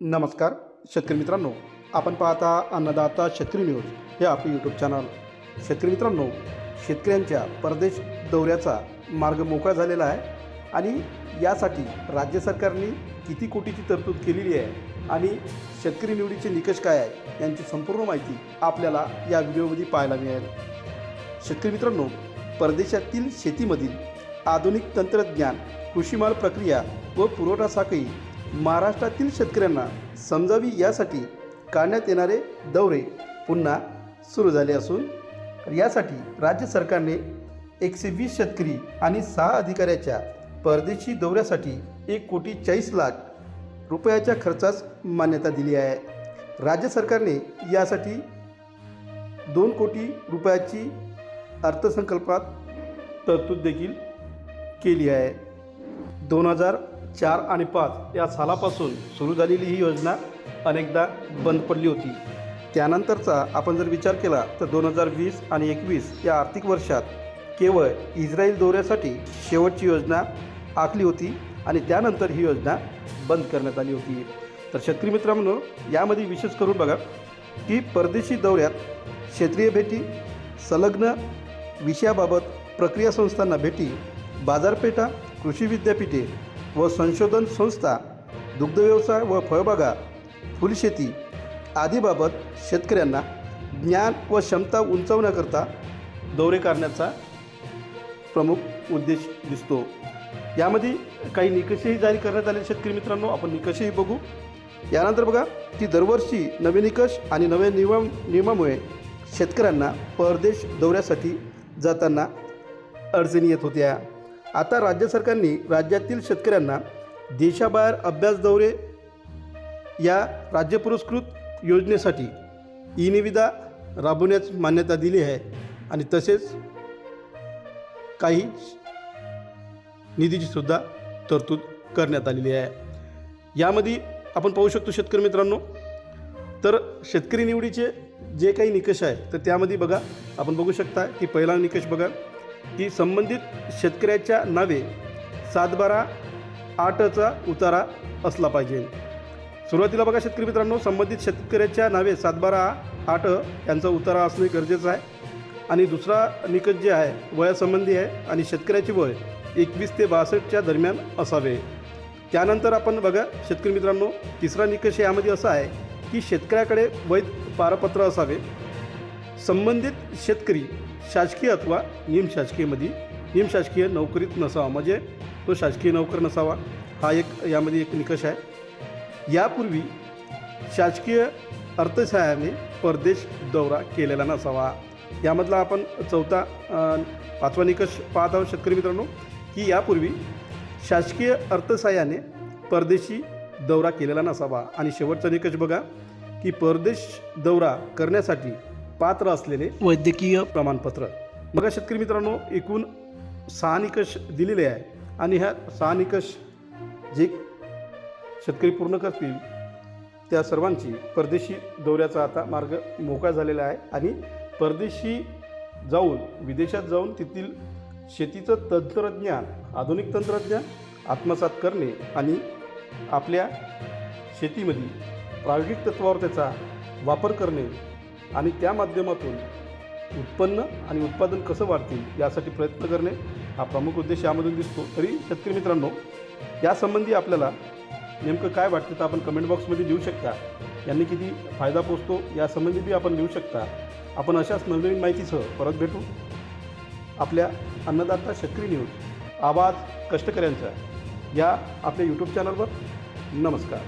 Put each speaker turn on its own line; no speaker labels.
नमस्कार शेतकरी मित्रांनो आपण पाहता अन्नदाता शेतकरी न्यूज हे आपले यूट्यूब चॅनल शेतकरी मित्रांनो शेतकऱ्यांच्या परदेश दौऱ्याचा मार्ग मोकळा झालेला आहे आणि यासाठी राज्य सरकारने किती कोटीची तरतूद केलेली आहे आणि शेतकरी निवडीचे निकष काय आहे यांची संपूर्ण माहिती आपल्याला या व्हिडिओमध्ये पाहायला मिळेल. शेतकरी मित्रांनो परदेशातील शेतीमधील आधुनिक तंत्रज्ञान कृषीमाल प्रक्रिया व पुरवठा साखळी महाराष्ट्रातील शेतकऱ्यांना समजावी यासाठी काढण्यात येणारे दौरे पुन्हा सुरू झाले असून यासाठी राज्य सरकारने एकशे वीस शेतकरी आणि सहा अधिकाऱ्याच्या परदेशी दौऱ्यासाठी एक कोटी चाळीस लाख रुपयाच्या खर्चास मान्यता दिली आहे. राज्य सरकारने यासाठी दोन कोटी रुपयाची अर्थसंकल्पात तरतूद देखील केली आहे. दोन हजार चार आणि पाच या सालापासून सुरू झालेली ही योजना अनेकदा बंद पडली होती. त्यानंतरचा आपण जर विचार केला तर दोन हजार वीस आणि एकवीस या आर्थिक वर्षात केवळ इस्रायल दौऱ्यासाठी शेवटची योजना आखली होती आणि त्यानंतर ही योजना बंद करण्यात आली होती. तर शेतकरी मित्रांनो यामध्ये विशेष करून बघा की परदेशी दौऱ्यात क्षेत्रीय भेटी संलग्न विषयाबाबत प्रक्रिया संस्थांना भेटी बाजारपेठा कृषी विद्यापीठे व संशोधन संस्था दुग्धव्यवसाय व फळबागा फुलशेती आदीबाबत शेतकऱ्यांना ज्ञान व क्षमता उंचावण्याकरता दौरे करण्याचा प्रमुख उद्देश दिसतो. यामध्ये काही निकषही जारी करण्यात आले शेतकरी मित्रांनो आपण निकषही बघू. यानंतर बघा की दरवर्षी नवे निकष आणि नवे नियम नियमामुळे शेतकऱ्यांना परदेश दौऱ्यासाठी जाताना अडचणी येत होत्या. आता राज्य सरकारने राज्यातील शेतकऱ्यांना देशाबाहेर अभ्यास दौरे या राज्य पुरस्कृत योजनेसाठी ई निविदा राबवण्यास मान्यता दिली आहे. आणि तसेच काही निधीची सुद्धा तरतूद करण्यात आलेली आहे. यामध्ये आपण पाहू शकतो शेतकरी मित्रांनो तर शेतकरी निवडीचे जे काही निकष आहे तर त्यामध्ये बघा आपण बघू शकता की पहिला निकष बघा की संबंधित शेतकऱ्याच्या नावे सातबारा आठचा उतारा असला पाहिजे. सुरुवातीला बघा शेतकरी मित्रांनो संबंधित शेतकऱ्याच्या नावे सातबारा आठ यांचा उतारा असणे गरजेचं आहे. आणि दुसरा निकष जे आहे वयासंबंधी आहे आणि शेतकऱ्याची वय एकवीस ते बासष्टच्या दरम्यान असावे. त्यानंतर आपण बघा शेतकरी मित्रांनो तिसरा निकष यामध्ये असा आहे की शेतकऱ्याकडे वैध पारपत्र असावे. संबंधित शेतकरी शासकीय अथवा निमशासकीयमध्ये निमशासकीय नोकरीत नसावा. म्हणजे तो शासकीय नोकर नसावा. हा एक यामध्ये एक निकष आहे. यापूर्वी शासकीय अर्थसहाय्याने परदेश दौरा केलेला नसावा. यामधला आपण चौथा पाचवा निकष पाहत आहोत शेतकरी मित्रांनो की यापूर्वी शासकीय अर्थसहाय्याने परदेशी दौरा केलेला नसावा. आणि शेवटचा निकष बघा की परदेश दौरा करण्यासाठी पात्र असलेले वैद्यकीय प्रमाणपत्र. बघा शेतकरी मित्रांनो एकूण सहा निकष दिलेले आहे आणि ह्या सहा निकष जे शेतकरी पूर्ण करतील त्या सर्वांची परदेशी दौऱ्याचा आता मार्ग मोकळा झालेला आहे आणि परदेशी जाऊन विदेशात जाऊन तेथील शेतीचं तंत्रज्ञान आधुनिक तंत्रज्ञान आत्मसात करणे आणि आपल्या शेतीमध्ये प्रायोगिक तत्वावर त्याचा वापर करणे आणि त्या माध्यमातून उत्पन्न आणि उत्पादन कसं वाढतील यासाठी प्रयत्न करणे हा प्रमुख उद्देश यामधून दिसतो. तरी शेतकरी मित्रांनो यासंबंधी आपल्याला नेमकं काय वाटतं तर आपण कमेंट बॉक्समध्ये लिहू शकता. यांनी किती फायदा पोचतो यासंबंधी बी आपण लिहू शकता. आपण अशाच नवनवीन माहितीसह परत भेटू. आपल्या अन्नदाता शेतकरी न्यूज आवाज कष्टकऱ्यांचा या आपल्या यूट्यूब चॅनलवर नमस्कार.